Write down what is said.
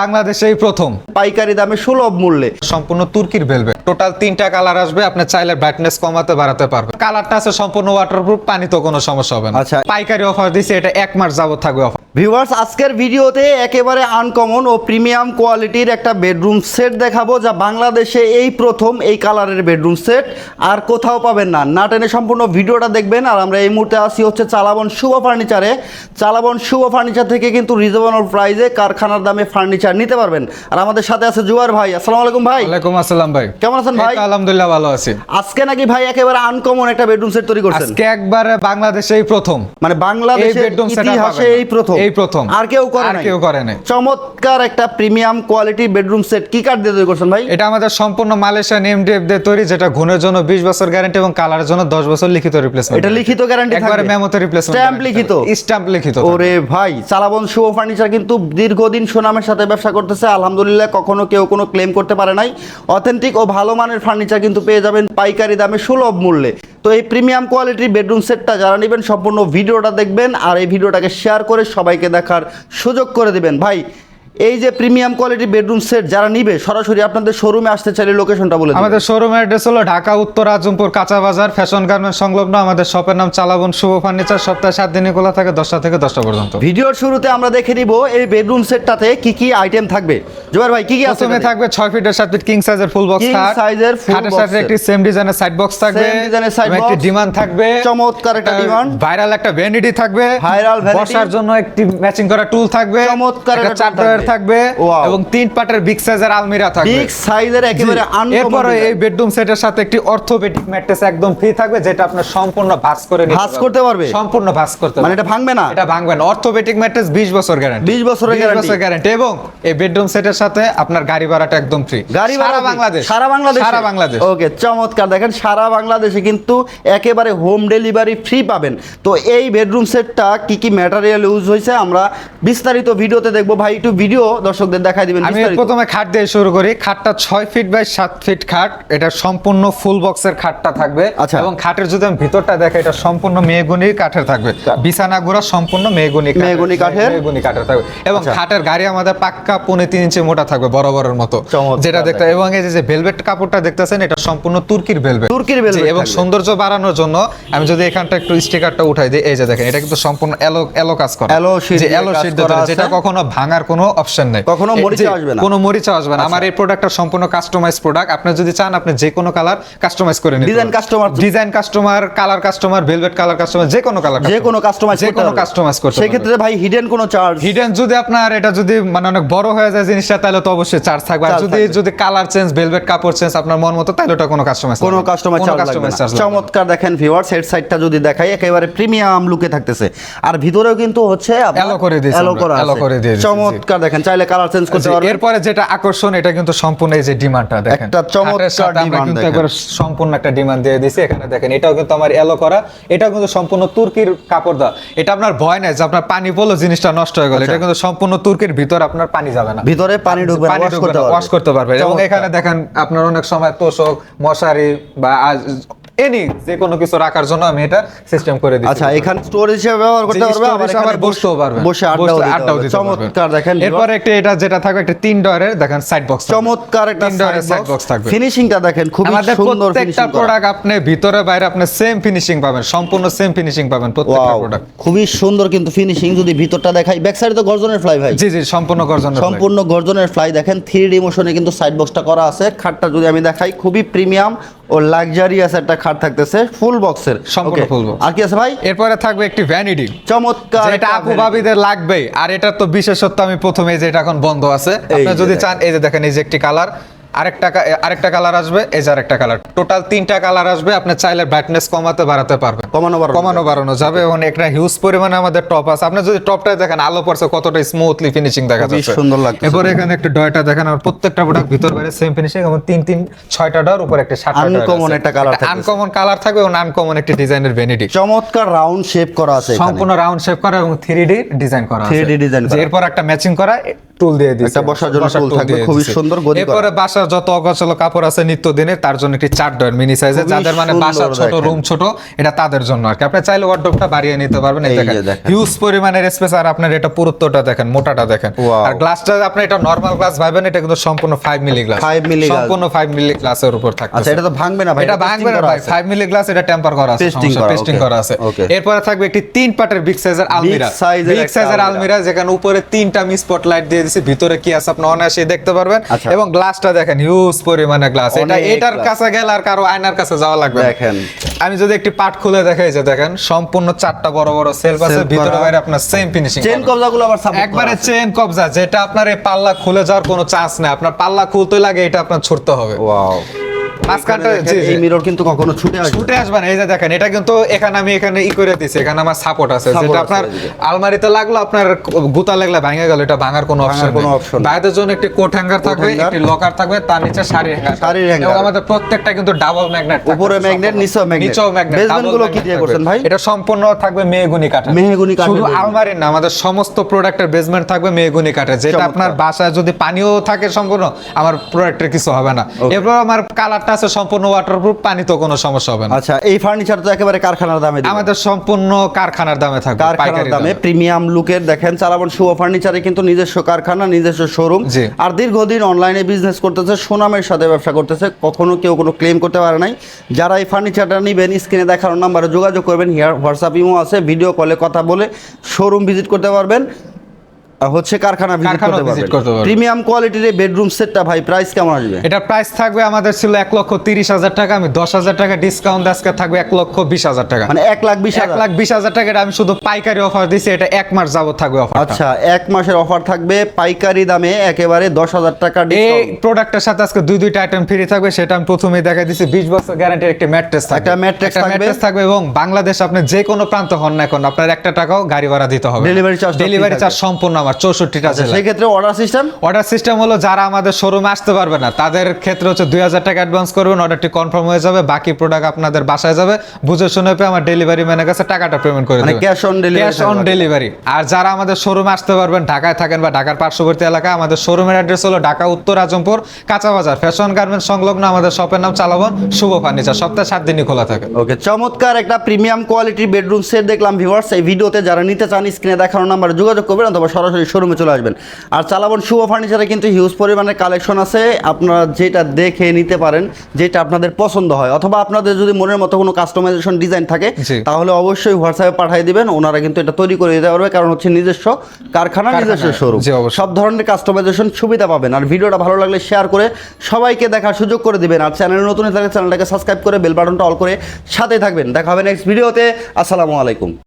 বাংলাদেশে এই প্রথম। পাইকারি দামে সুলভ মূল্যে। সম্পূর্ণ তুর্কির ভেলভেট টোটাল তিনটা কালার আসবে আপনি চাইলে ব্রাইটনেস কমাতে বাড়াতে পারবেন। কালারটা আছে সম্পূর্ণ ওয়াটারপ্রুফ পানি তো কোনো সমস্যা হবে না। আচ্ছা। পাইকারি অফার দিছে এটা এক মাস যাবত থাকবে অফার ভিউয়ার্স আজকের ভিডিওতে একেবারে আনকমন ও প্রিমিয়াম কোয়ালিটির একটা বেডরুম সেট দেখাবো যা বাংলাদেশে এই প্রথম এই কালারের বেডরুম সেট আর কোথাও পাবেন না। না টেনে সম্পূর্ণ ভিডিওটা দেখবেন। আর আমরা এই মুহূর্তে আসি হচ্ছে চালাবন শুভ ফার্নিচারে চালাবন শুভ ফার্নিচার থেকে কিন্তু রিজনেবল প্রাইজে কারখানার দামে ফার্নিচার নিতে পারবেন। আর আমাদের সাথে আছে জুয়ার ভাই। আসসালামু আলাইকুম ভাই। ওয়ালাইকুম আসসালাম ভাই। কেমন আছেন ভাই? আলহামদুলিল্লাহ ভালো আছি। আজকে নাকি ভাই একেবারে আনকমন একটা বেডরুম সেট তৈরি করছেন? আজকে একবারে বাংলাদেশে এই প্রথম। মানে বাংলাদেশের ইতিহাসে এই প্রথম। এই প্রথম। আর কেউ করে আর নাই। কেউ করে নাই। চমৎকার একটা প্রিমিয়াম কোয়ালিটি বেডরুম সেট। কি কাঠ দিয়ে তৈরি করছেন ভাই? এটা আমাদের সম্পূর্ণ মালয়েশিয়ান এমডিএফ দিয়ে তৈরি যেটা ঘুণের জন্য 20 বছর গ্যারান্টি এবং কালারের জন্য 10 বছর লিখিত রিপ্লেসমেন্ট এটা লিখিত গ্যারান্টি একবারে মেমোতে রিপ্লেসমেন্ট স্ট্যাম্প লিখিত। স্ট্যাম্প লিখিত ওরে ভাই চালাবন শুভ ফার্নিচার কিন্তু দীর্ঘদিন সুনামের সাথে ব্যবসা করতেছে। আলহামদুলিল্লাহ কখনো কেউ কোনো ক্লেম করতে পারে নাই। অথেন্টিক ও ভালো মানের ফার্নিচার কিন্তু পেয়ে যাবেন পাইকারি দামে সুলভ মূল্যে। তো এই প্রিমিয়াম কোয়ালিটির বেডরুম সেটটা যারা নেবেন, সম্পূর্ণ ভিডিওটা দেখবেন আর এই ভিডিওটাকে শেয়ার করে সবাইকে দেখার সুযোগ করে দেবেন। ভাই এই যে প্রিমিয়াম কোয়ালিটি বেডরুম সেট যারা নিবে সরাসরি আপনাদের শোরুমে আসতে চাইলে লোকেশনটা বলে আমাদের শোরুমের অ্যাড্রেস হলো ঢাকা উত্তর আজমপুর কাঁচা বাজার ফ্যাশন গার্মেন্ট সংলগ্ন। আমাদের শপের নাম চালাবন শুভ ফার্নিচার সপ্তাহে সাত দিনে খোলা থাকে দশটা থেকে দশটা পর্যন্ত। ভিডিওর শুরুতে আমরা দেখে নিব এই বেডরুম সেটটাতে কি কি আইটেম থাকবে। জোয়ার ভাই কি কি আছে প্রথমে থাকবে ছয় ফিটের সাত ফিট কিং সাইজের ফুল বক্স খাট। size এর full খাটের সাথে। একটি সেম ডিজাইনের সাইড বক্স থাকবে। design এর side এবং একটি ডিমান্ড থাকবে। চমৎকার একটা ডিমান্ড ভাইরাল একটা ভ্যানিটি থাকবে। Viral vanity। বসার জন্য একটি ম্যাচিং করা টুল থাকবে। চমৎকার একটা একটা চার tool ড্রয়ার থাকবে এবং তিন পাটের বিগ সাইজের আলমিরা থাকবে। বিগ সাইজের একেবারে এরপরে এই বেডরুম সেটের সাথে একটি অর্থোপেডিক ম্যাট্রেস একদম ফ্রি থাকবে যেটা আপনার সম্পূর্ণ ভাঁজ করে নিতে ভাঁজ করতে পারবে? সম্পূর্ণ ভাঁজ করতে মানে এটা ভাঙবে না? এটা ভাঙবে না। অর্থোপেডিক ম্যাট্রেস 20 বছর গ্যারান্টি 20 বছরের guarantee। বছর গ্যারান্টি এবং এই বেডরুম সেটের সাথে আপনার গাড়ি ভাড়াটা একদম ফ্রি গাড়ি ভাড়া বাংলাদেশ। সারা বাংলাদেশ। সারা বাংলাদেশ। ওকে চমৎকার। দেখেন সারা বাংলাদেশে কিন্তু একেবারে হোম ডেলিভারি ফ্রি পাবেন। তো এই বেডরুম সেটটা কি কি ম্যাটেরিয়াল ইউজ হয়েছে আমরা বিস্তারিত ভিডিওতে দেখব। ভাই একটু ভিডিও দর্শকদের দেখাই দিবেন আমি প্রথমে খাট দিয়ে শুরু করি। খাটটা ছয় ফিট বাই সাত ফিট খাট। এটা সম্পূর্ণ ফুল বক্সের খাটটা থাকবে। আচ্ছা। এবং খাটের যদি আমি ভিতরটা দেখে এটা সম্পূর্ণ মেহগুনি কাঠের থাকবে। বিছানা গুঁড়া সম্পূর্ণ মেহগুনি মেহগনি কাঠের? মেহগুনি কাঠের থাকবে। এবং আচ্ছা। খাটের গাড়ি আমাদের পাক্কা পৌনে তিন ইঞ্চি মোটা থাকবে বরাবরের মতো। যেটা দেখতে এবং এই যে ভেলভেট কাপড়টা দেখতেছেন এটা সম্পূর্ণ তুর্কির ভেলভেট তুর্কির velvet এবং সৌন্দর্য বাড়ানোর জন্য আমি যদি এখানটা একটু স্টিকারটা উঠাই দিই এই যে দেখেন এটা কিন্তু সম্পূর্ণ এলো এলো কাজ করে। এলো আছে। যেটা কখনো ভাঙার কোনো অপশন নেই। কখনো মরিচা আসবে না। কোনো মরিচা আসবে না। আমার এই প্রোডাক্টটা সম্পূর্ণ কাস্টমাইজ প্রোডাক্ট আপনি যদি চান আপনি যে কোনো কালার কাস্টমাইজ করে নিতে Design customer- design customer colour customer velvet colour customer যে কোনো কালার যে কোনো কাস্টমাইজ যে কোনো কাস্টমাইজ করতে সেই ক্ষেত্রে ভাই হিডেন কোনো চার্জ হিডেন যদি আপনার এটা যদি মানে অনেক বড় হয়ে যায় জিনিসটা তাহলে তো অবশ্যই চার্জ থাকবে। আর যদি যদি কালার চেঞ্জ ভেলভেট কাপড় চেঞ্জ আপনার মন মতো তাহলে ওটা কোনো কাস্টমাইজ কোনো কাস্টমার চার্জ লাগবে না। চমৎকার দেখেন ভিউয়ার্স হেড সাইডটা যদি দেখাই একেবারে প্রিমিয়াম লুকে থাকতেছে। আর ভিতরেও কিন্তু হচ্ছে Allow করে দিয়েছি করা করে দিয়েছি। চমৎকার দেখেন চাইলে কালার চেঞ্জ করতে পারবেন। এরপরে যেটা আকর্ষণ এটা কিন্তু সম্পূর্ণ এই যে ডিমান্ডটা দেখেন। একটা চমৎকার আমরা কিন্তু। একবার সম্পূর্ণ একটা ডিমান্ড দিয়ে দিছি এখানে দেখেন এটাও কিন্তু আমার এলো করা এটাও কিন্তু সম্পূর্ণ তুর্কির কাপড় দেওয়া। এটা আপনার ভয় নাই যে আপনার পানি পড়ল জিনিসটা নষ্ট হয়ে গেল। এটা কিন্তু সম্পূর্ণ তুর্কির ভিতর আপনার পানি যাবে না। ভিতরে পানি ঢুকবে পানি ওয়াশ করতে পারবে। এবং এখানে দেখেন আপনার অনেক সময় তোষক মশারি বা এনি যে কোনো কিছু রাখার জন্য আমি এটা সিস্টেম করে দিচ্ছি আচ্ছা এখানে স্টোরেজ হিসেবে ব্যবহার করতে পারবে আবার এখানে বসতেও পারবে। বসে আড্ডাও দিতে চমৎকার দেখেন এরপরে একটা এটা যেটা থাকবে একটা তিন ডয়ারের দেখেন সাইড বক্স চমৎকার একটা তিন ডয়ারের সাইড বক্স থাকবে। ফিনিশিংটা দেখেন খুব সুন্দর প্রত্যেকটা প্রোডাক্ট আপনি ভিতরে বাইরে আপনি সেম ফিনিশিং পাবেন সম্পূর্ণ সেম ফিনিশিং পাবেন প্রত্যেকটা প্রোডাক্ট খুবই সুন্দর কিন্তু ফিনিশিং যদি ভিতরটা দেখাই। ব্যাক সাইডে তো গর্জনের ফ্লাই ভাই। জি জি সম্পূর্ণ গর্জন সম্পূর্ণ গর্জনের ফ্লাই দেখেন থ্রি ডি মোশনে কিন্তু সাইড বক্সটা করা আছে। খাটটা যদি আমি দেখাই খুবই প্রিমিয়াম ও লাক্সারিয়াস একটা খাট থাকতেছে ফুল বক্সের সম্পূর্ণ ফুল বক্স আর কি আছে ভাই? এরপরে থাকবে একটি ভ্যানিটি চমৎকার এটা আবু আপু। ভাবিদের লাগবেই আর এটা তো বিশেষত্ব আমি প্রথমে যে এটা এখন বন্ধ আছে। আপনি যদি চান এই যে দেখেন এই যে একটি কালার আরেকটা আরেকটা কালার আসবে এই যে আরেকটা কালার টোটাল তিনটা কালার আসবে আপনি চাইলে ব্রাইটনেস কমাতে বাড়াতে পারবেন। কমানো কমানো বাড়ানো যাবে এবং একটা হিউজ পরিমাণে আমাদের টপ আছে। আপনি যদি টপটা দেখেন আলো পড়ছে কতটা স্মুথলি ফিনিশিং দেখা যাচ্ছে। সুন্দর লাগতেছে। এরপরে এখানে একটা ডয়টা দেখেন আর প্রত্যেকটা প্রোডাক্ট ভিতর বাইরে সেম ফিনিশিং এবং তিন তিন ছয়টা ডর উপর একটা সাতটা Uncommon একটা colour থাকতেছে। আনকমন কালার থাকবে এবং আনকমন একটি ডিজাইনের ভ্যানিটি চমৎকার রাউন্ড শেপ করা আছে সম্পূর্ণ রাউন্ড শেপ করা এবং থ্রি ডি ডিজাইন করা আছে। 3D design যে করা। এরপর একটা ম্যাচিং করা টুল দিয়ে দিয়েছে একটা বসার জন্য tool থাকবে, খুবই সুন্দর গদি করা। এরপরে বাসার যত অগোছালো কাপড় আছে নিত্যদিনের তার জন্য একটি চার ডয়ের মিনি সাইজে যাদের মানে বাসা ছোট রুম ছোট এটা তাদের জন্য আর কি। আপনি চাইলে ওয়ার্ডরোবটা বাড়িয়ে নিতে পারবেন এই দেখেন। হিউজ পরিমাণের স্পেস আর আপনার এটা পুরুত্বটা দেখেন মোটাটা দেখেন। আর গ্লাসটা আপনি এটা নরমাল গ্লাস ভাবেন এটা কিন্তু সম্পূর্ণ 5 মিলি গ্লাস 5 মিলি। সম্পূর্ণ 5 মিলি গ্লাসের উপর থাকবে আচ্ছা এটা তো ভাঙবে না ভাই এটা ভাঙবে না ভাই 5 মিলি গ্লাস এটা টেম্পার করা আছে করা, টেস্টিং করা আছে। এরপরে থাকবে একটি তিন পাটের বিগ সাইজের আলমিরা। বিগ সাইজের আলমিরা। যেখানে উপরে তিনটা মি স্পটলাইট দিয়ে দিয়েছে ভিতরে কি আছে আপনি অনায়াসে দেখতে পারবেন। আচ্ছা। এবং গ্লাসটা দেখেন হিউজ পরিমাণে গ্লাস এটা এটার কাছে গেলে আর কারও আয়নার কাছে যাওয়া লাগবে দেখেন। আমি যদি একটি পাট খুলে দেখাই যে দেখেন সম্পূর্ণ চারটা বড় বড় সেলফ আছে ভিতরে বাইরে আপনার সেম ফিনিশিং চেন কবজাগুলো আবার সাপোর্ট একবারে চেন কবজা যেটা আপনার এই পাল্লা খুলে যাওয়ার কোনো চান্স নেই। আপনার পাল্লা খুলতে লাগে এটা আপনার ছুটতে হবে। ওয়াও মাঝখানটা জি, জি। এই মিরর কিন্তু কখনো ছুটে আসবে ছুটে আসবে না। এই যে দেখেন এটা কিন্তু এখানে আমি এখানে ই করে দিছি এখানে আমার সাপোর্ট আছে। যেটা আপনার আলমারিতে লাগল আপনার গুতা লাগলে ভাঙে গেল এটা ভাঙার কোনো অপশন কোনো নেই। বাইরের জন্য একটি কোট হ্যাঙ্গার থাকবে একটি লকার থাকবে তার নিচে শাড়ির হ্যাঙ্গার শাড়ির hanger। আমাদের প্রত্যেকটা কিন্তু ডাবল ম্যাগনেট উপরে magnet, নিচেও magnet। নিচেও ম্যাগনেট Basement গুলো কি দিয়ে করছেন ভাই? এটা সম্পূর্ণ থাকবে মেহগুনি কাঠ মেহগনি কাঠের শুধু আলমারি না আমাদের সমস্ত প্রোডাক্টের বেসমেন্ট থাকবে মেহগুনি কাঠের। যেটা আপনার বাসায় যদি পানিও থাকে সম্পূর্ণ আমার প্রোডাক্টের কিছু হবে না। এরপর আমার কালারটা আছে সম্পূর্ণ ওয়াটারপ্রুফ পানিতেও কোনো সমস্যা হবে না। আচ্ছা এই ফার্নিচার তো একেবারে কারখানার দামে আমাদের সম্পূর্ণ কারখানার দামে থাকবে কারখানার দামে প্রিমিয়াম লুকের দেখেন চালাবন শুভ ফার্নিচারে কিন্তু নিজস্ব কারখানা নিজস্ব শোরুম। আর দীর্ঘদিন অনলাইনে বিজনেস করতেছে সুনামের সাথে ব্যবসা করতেছে কখনো কেউ কোনো ক্লেম করতে পারে নাই। যারা এই ফার্নিচারটা নেবেন স্ক্রিনে দেখানোর নাম্বারে যোগাযোগ করবেন হিয়ার হোয়াটসঅ্যাপ ইমো আছে ভিডিও কলে কথা বলে শোরুম ভিজিট করতে পারবেন। হচ্ছে কারখানা ভিজিট করতে পারবেন। প্রিমিয়াম কোয়ালিটির এই বেডরুম সেটটা ভাই প্রাইস কেমন আসবে? এটা প্রাইস থাকবে আমাদের ছিল এক লক্ষ তিরিশ হাজার টাকা আমি দশ হাজার টাকা ডিসকাউন্ট আজকে থাকবে এক লক্ষ বিশ হাজার টাকা। মানে এক লাখ বিশ এক লাখ বিশ হাজার টাকা আমি শুধু পাইকারি অফার দিছি এটা এক মাস যাবত থাকবে অফার আচ্ছা এক মাসের অফার থাকবে পাইকারি দামে একেবারে দশ হাজার টাকা এই প্রোডাক্টের সাথে আজকে দুই দুইটা আইটেম ফ্রি থাকবে সেটা আমি প্রথমেই দেখা দিচ্ছি বিশ বছর গ্যারান্টির একটি ম্যাট্রেস থাকবে। একটা একটা থাকবে। mattress থাকবে এবং বাংলাদেশ আপনি যে কোনো প্রান্ত হন না এখন আপনার একটা টাকাও গাড়ি ভাড়া দিতে হবে। ডেলিভারি চার্জ ডেলিভারি চার্জ সম্পূর্ণ আমার চৌষট্টিটা আচ্ছা সেই ক্ষেত্রে অর্ডার সিস্টেম অর্ডার সিস্টেম হলো যারা আমাদের শোরুমে আসতে পারবে না। তাদের ক্ষেত্রে হচ্ছে দুই হাজার টাকা অ্যাডভান্স করবেন অর্ডারটি কনফার্ম হয়ে যাবে বাকি প্রোডাক্ট আপনাদের বাসায় যাবে। বুঝে শুনে পেয়ে আমার ডেলিভারি ম্যানের কাছে টাকাটা পেমেন্ট করে দেবেন। cash on delivery cash on delivery আর যারা আমাদের শোরুমে আসতে পারবেন ঢাকায় থাকেন বা ঢাকার পার্শ্ববর্তী এলাকা আমাদের শোরুমের অ্যাড্রেস হলো ঢাকা উত্তর আজমপুর কাঁচা বাজার। ফ্যাশন গার্মেন্টস সংলগ্ন আমাদের শপের নাম চালাবন শুভ ফার্নিচার সপ্তাহে সাত দিনই খোলা থাকে। ওকে চমৎকার একটা প্রিমিয়াম কোয়ালিটির বেডরুম সেট দেখলাম ভিউয়ার্স এই ভিডিওতে যারা নিতে চান স্ক্রিনে দেখানোর নাম্বারে যোগাযোগ করবেন অথবা সরাসরি শোরুমে চলে আসবেন। আর চালাবন শুভ ফার্নিচারে কিন্তু হিউজ পরিমাণে কালেকশন আছে। আপনারা যেটা দেখে নিতে পারেন যেটা আপনাদের পছন্দ হয় অথবা আপনাদের যদি মনের মতো কোনো কাস্টমাইজেশন ডিজাইন থাকে তাহলে অবশ্যই হোয়াটসঅ্যাপে পাঠিয়ে দিবেন। ওনারা কিন্তু এটা তৈরি করে দিতে পারবে কারণ হচ্ছে নিজস্ব কারখানা নিজস্ব শোরুম সব ধরনের কাস্টমাইজেশন সুবিধা পাবেন। আর ভিডিওটা ভালো লাগলে শেয়ার করে সবাইকে দেখার সুযোগ করে দিবেন। আর চ্যানেল নতুন থাকলে চ্যানেলটাকে সাবস্ক্রাইব করে বেল বাটনটা অল করে সাথে থাকবেন। দেখা হবে নেক্সট ভিডিওতে আসসালামু আলাইকুম।